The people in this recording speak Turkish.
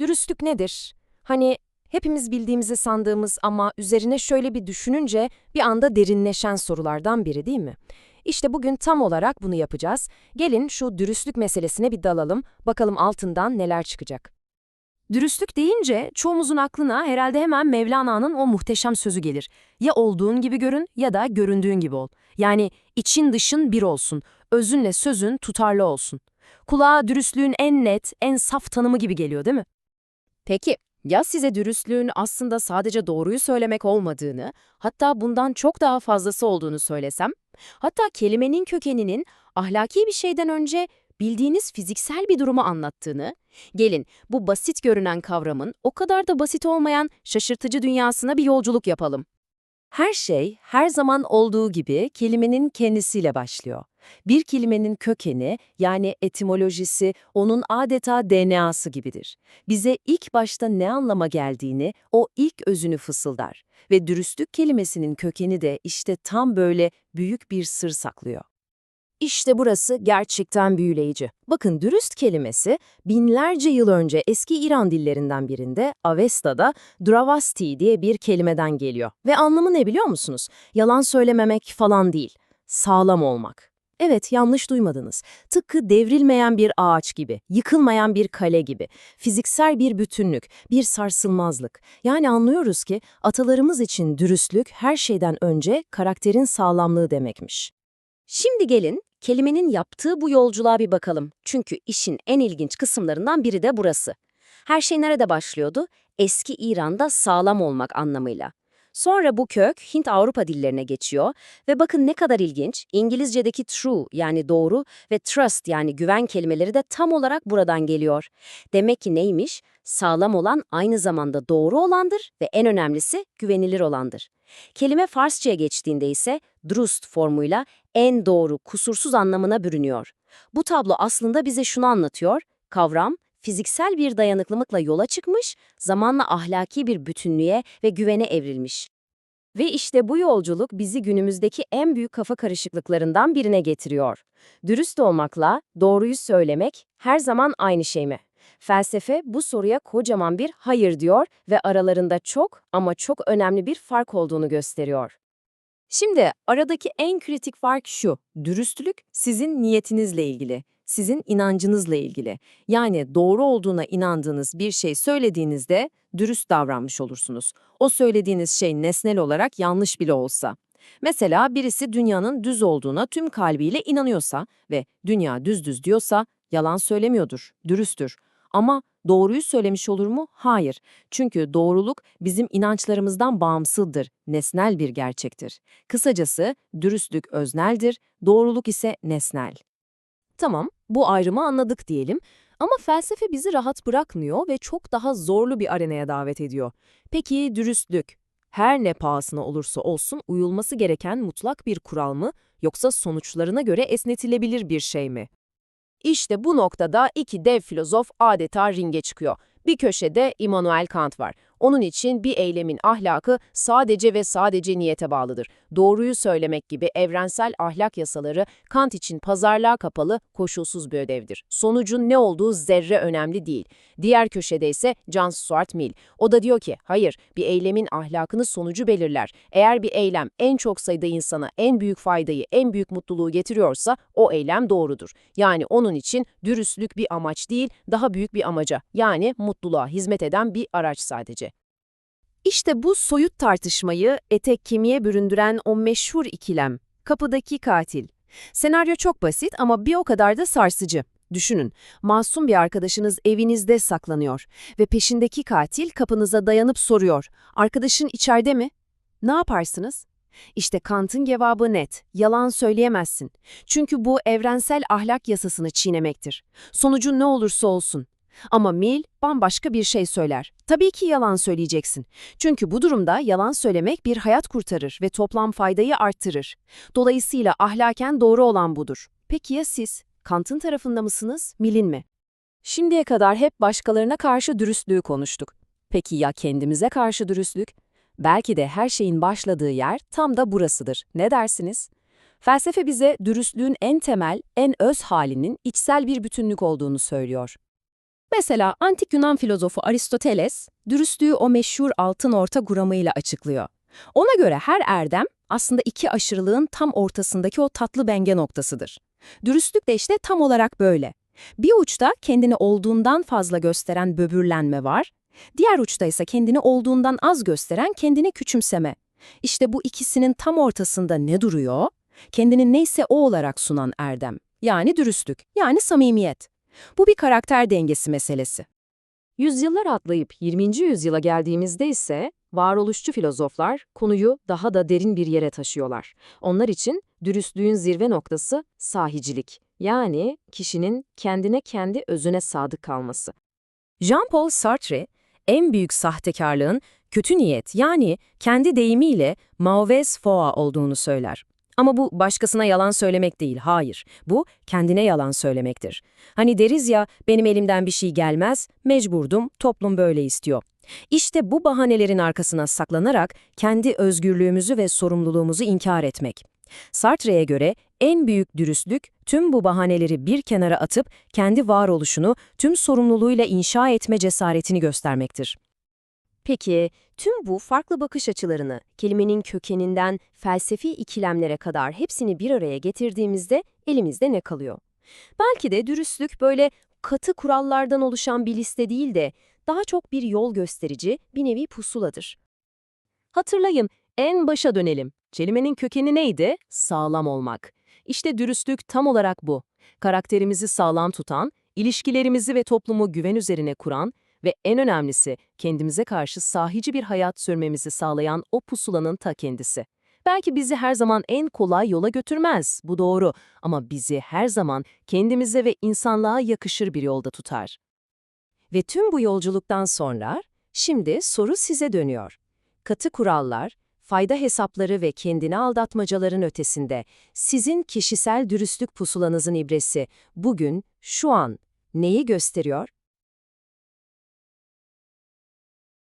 Dürüstlük nedir? Hani hepimiz bildiğimizi sandığımız ama üzerine şöyle bir düşününce bir anda derinleşen sorulardan biri değil mi? İşte bugün tam olarak bunu yapacağız. Gelin şu dürüstlük meselesine bir dalalım, bakalım altından neler çıkacak. Dürüstlük deyince çoğumuzun aklına herhalde hemen Mevlana'nın o muhteşem sözü gelir. Ya olduğun gibi görün ya da göründüğün gibi ol. Yani için dışın bir olsun, özünle sözün tutarlı olsun. Kulağa dürüstlüğün en net, en saf tanımı gibi geliyor değil mi? Peki, ya size dürüstlüğün aslında sadece doğruyu söylemek olmadığını, hatta bundan çok daha fazlası olduğunu söylesem? Hatta kelimenin kökeninin ahlaki bir şeyden önce bildiğiniz fiziksel bir durumu anlattığını, gelin bu basit görünen kavramın o kadar da basit olmayan şaşırtıcı dünyasına bir yolculuk yapalım. Her şey her zaman olduğu gibi kelimenin kendisiyle başlıyor. Bir kelimenin kökeni yani etimolojisi onun adeta DNA'sı gibidir. Bize ilk başta ne anlama geldiğini o ilk özünü fısıldar ve dürüstlük kelimesinin kökeni de işte tam böyle büyük bir sır saklıyor. İşte burası gerçekten büyüleyici. Bakın dürüst kelimesi binlerce yıl önce eski İran dillerinden birinde Avesta'da dravasti diye bir kelimeden geliyor. Ve anlamı ne biliyor musunuz? Yalan söylememek falan değil, sağlam olmak. Evet, yanlış duymadınız. Tıpkı devrilmeyen bir ağaç gibi, yıkılmayan bir kale gibi, fiziksel bir bütünlük, bir sarsılmazlık. Yani anlıyoruz ki atalarımız için dürüstlük her şeyden önce karakterin sağlamlığı demekmiş. Şimdi gelin kelimenin yaptığı bu yolculuğa bir bakalım. Çünkü işin en ilginç kısımlarından biri de burası. Her şey nerede başlıyordu? Eski İran'da sağlam olmak anlamıyla. Sonra bu kök Hint-Avrupa dillerine geçiyor ve bakın ne kadar ilginç, İngilizce'deki true yani doğru ve trust yani güven kelimeleri de tam olarak buradan geliyor. Demek ki neymiş? Sağlam olan aynı zamanda doğru olandır ve en önemlisi güvenilir olandır. Kelime Farsça'ya geçtiğinde ise drust formuyla en doğru, kusursuz anlamına bürünüyor. Bu tablo aslında bize şunu anlatıyor, kavram, fiziksel bir dayanıklılıkla yola çıkmış, zamanla ahlaki bir bütünlüğe ve güvene evrilmiş. Ve işte bu yolculuk bizi günümüzdeki en büyük kafa karışıklıklarından birine getiriyor. Dürüst olmakla doğruyu söylemek her zaman aynı şey mi? Felsefe bu soruya kocaman bir hayır diyor ve aralarında çok ama çok önemli bir fark olduğunu gösteriyor. Şimdi aradaki en kritik fark şu, dürüstlük sizin niyetinizle ilgili, sizin inancınızla ilgili. Yani doğru olduğuna inandığınız bir şey söylediğinizde dürüst davranmış olursunuz. O söylediğiniz şey nesnel olarak yanlış bile olsa. Mesela birisi dünyanın düz olduğuna tüm kalbiyle inanıyorsa ve dünya düz düz diyorsa yalan söylemiyordur, dürüsttür. Ama doğruyu söylemiş olur mu? Hayır. Çünkü doğruluk bizim inançlarımızdan bağımsızdır, nesnel bir gerçektir. Kısacası dürüstlük özneldir, doğruluk ise nesnel. Tamam, bu ayrımı anladık diyelim ama felsefe bizi rahat bırakmıyor ve çok daha zorlu bir arenaya davet ediyor. Peki dürüstlük? Her ne pahasına olursa olsun uyulması gereken mutlak bir kural mı yoksa sonuçlarına göre esnetilebilir bir şey mi? İşte bu noktada iki dev filozof adeta ringe çıkıyor. Bir köşede Immanuel Kant var. Onun için bir eylemin ahlakı sadece ve sadece niyete bağlıdır. Doğruyu söylemek gibi evrensel ahlak yasaları Kant için pazarlığa kapalı, koşulsuz bir ödevdir. Sonucun ne olduğu zerre önemli değil. Diğer köşede ise John Stuart Mill. O da diyor ki, hayır, bir eylemin ahlakını sonucu belirler. Eğer bir eylem en çok sayıda insana en büyük faydayı, en büyük mutluluğu getiriyorsa o eylem doğrudur. Yani onun için dürüstlük bir amaç değil, daha büyük bir amaca, yani mutluluğa hizmet eden bir araç sadece. İşte bu soyut tartışmayı etek kemiğe büründüren o meşhur ikilem, kapıdaki katil. Senaryo çok basit ama bir o kadar da sarsıcı. Düşünün, masum bir arkadaşınız evinizde saklanıyor ve peşindeki katil kapınıza dayanıp soruyor, arkadaşın içeride mi? Ne yaparsınız? İşte Kant'ın cevabı net, yalan söyleyemezsin. Çünkü bu evrensel ahlak yasasını çiğnemektir. Sonucu ne olursa olsun. Ama Mill bambaşka bir şey söyler. Tabii ki yalan söyleyeceksin. Çünkü bu durumda yalan söylemek bir hayat kurtarır ve toplam faydayı arttırır. Dolayısıyla ahlaken doğru olan budur. Peki ya siz? Kant'ın tarafında mısınız, Mill'in mi? Şimdiye kadar hep başkalarına karşı dürüstlüğü konuştuk. Peki ya kendimize karşı dürüstlük? Belki de her şeyin başladığı yer tam da burasıdır. Ne dersiniz? Felsefe bize dürüstlüğün en temel, en öz halinin içsel bir bütünlük olduğunu söylüyor. Mesela antik Yunan filozofu Aristoteles, dürüstlüğü o meşhur altın orta kuramıyla açıklıyor. Ona göre her erdem aslında iki aşırılığın tam ortasındaki o tatlı benge noktasıdır. Dürüstlük de işte tam olarak böyle. Bir uçta kendini olduğundan fazla gösteren böbürlenme var, diğer uçta ise kendini olduğundan az gösteren kendini küçümseme. İşte bu ikisinin tam ortasında ne duruyor? Kendini neyse o olarak sunan erdem. Yani dürüstlük, yani samimiyet. Bu bir karakter dengesi meselesi. Yüzyıllar atlayıp 20. yüzyıla geldiğimizde ise varoluşçu filozoflar konuyu daha da derin bir yere taşıyorlar. Onlar için dürüstlüğün zirve noktası sahicilik. Yani kişinin kendine kendi özüne sadık kalması. Jean-Paul Sartre, en büyük sahtekarlığın kötü niyet yani kendi deyimiyle mauvaise foi olduğunu söyler. Ama bu başkasına yalan söylemek değil, hayır. Bu kendine yalan söylemektir. Hani deriz ya, benim elimden bir şey gelmez, mecburdum, toplum böyle istiyor. İşte bu bahanelerin arkasına saklanarak kendi özgürlüğümüzü ve sorumluluğumuzu inkar etmek. Sartre'ye göre en büyük dürüstlük tüm bu bahaneleri bir kenara atıp kendi varoluşunu tüm sorumluluğuyla inşa etme cesaretini göstermektir. Peki, tüm bu farklı bakış açılarını, kelimenin kökeninden felsefi ikilemlere kadar hepsini bir araya getirdiğimizde elimizde ne kalıyor? Belki de dürüstlük böyle katı kurallardan oluşan bir liste değil de daha çok bir yol gösterici, bir nevi pusuladır. Hatırlayın, en başa dönelim. Kelimenin kökeni neydi? Sağlam olmak. İşte dürüstlük tam olarak bu. Karakterimizi sağlam tutan, ilişkilerimizi ve toplumu güven üzerine kuran ve en önemlisi kendimize karşı sahici bir hayat sürmemizi sağlayan o pusulanın ta kendisi. Belki bizi her zaman en kolay yola götürmez, bu doğru ama bizi her zaman kendimize ve insanlığa yakışır bir yolda tutar. Ve tüm bu yolculuktan sonra şimdi soru size dönüyor. Katı kurallar, fayda hesapları ve kendini aldatmacaların ötesinde sizin kişisel dürüstlük pusulanızın ibresi bugün, şu an neyi gösteriyor?